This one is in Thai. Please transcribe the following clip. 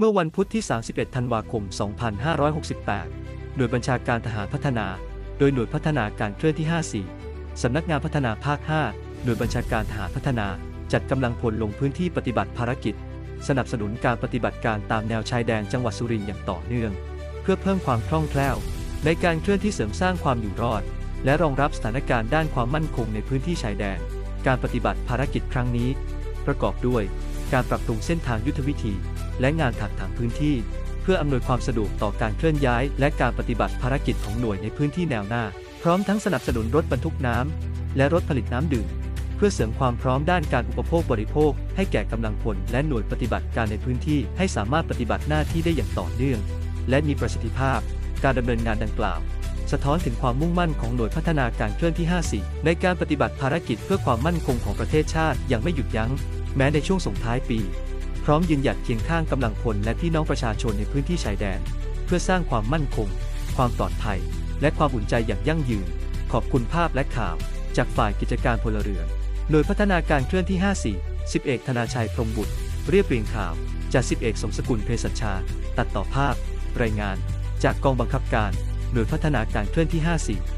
เมื่อวันพุธที่ 31 ธันวาคม 2568 หน่วยบัญชาการทหารพัฒนา โดยหน่วยพัฒนาการเคลื่อนที่ 54 สำนักงานพัฒนาภาค 5 หน่วยบัญชาการทหารพัฒนา จัดกำลังพลลงพื้นที่ปฏิบัติภารกิจ สนับสนุนการปฏิบัติการตามแนวชายแดนจังหวัดสุรินทร์อย่างต่อเนื่อง เพื่อเพิ่มความคล่องแคล่ว ในการเคลื่อนที่เสริมสร้างความอยู่รอด และรองรับสถานการณ์ด้านความมั่นคงในพื้นที่ชายแดน การปฏิบัติภารกิจครั้งนี้ ประกอบด้วย การปรับปรุงเส้นทางยุทธวิธี และงานถักถางพื้นที่ เพื่ออำนวยความสะดวกต่อการเคลื่อนย้าย และการปฏิบัติภารกิจของหน่วยในพื้นที่แนวหน้า พร้อมทั้งสนับสนุนรถบรรทุกน้ำและรถผลิตน้ำดื่มเพื่อเสริมความพร้อมด้านการอุปโภคบริโภค ให้แก่กำลังพลและหน่วยปฏิบัติการในพื้นที่ให้สามารถปฏิบัติหน้าที่ได้อย่างต่อเนื่อง และมีประสิทธิภาพ การดำเนินงานดังกล่าว สะท้อนถึงความมุ่งมั่นของหน่วยพัฒนาการเคลื่อนที่ 54 ในการปฏิบัติภารกิจเพื่อความมั่นคงของประเทศชาติอย่างไม่หยุดยัง้ง แม้ในช่วงส่งท้ายปี พร้อมยืนหยัดเคียงข้างกำลังพลและพี่น้องประชาชนในพื้นที่ชายแดน เพื่อสร้างความมั่นคง ความปลอดภัย และความอุ่นใจอย่างยั่งยืน ขอบคุณภาพและข่าว จากฝ่ายกิจการพลเรือนหน่วยพัฒนาการเคลื่อนที่ 54 10เอกธนาชัยพรมบุตร เรียบเรียงข่าว จาก10เอกสมสกุลเพศชชาตัดต่อภาพ รายงาน จากกองบังคับการ หน่วยพัฒนาการเคลื่อนที่ 54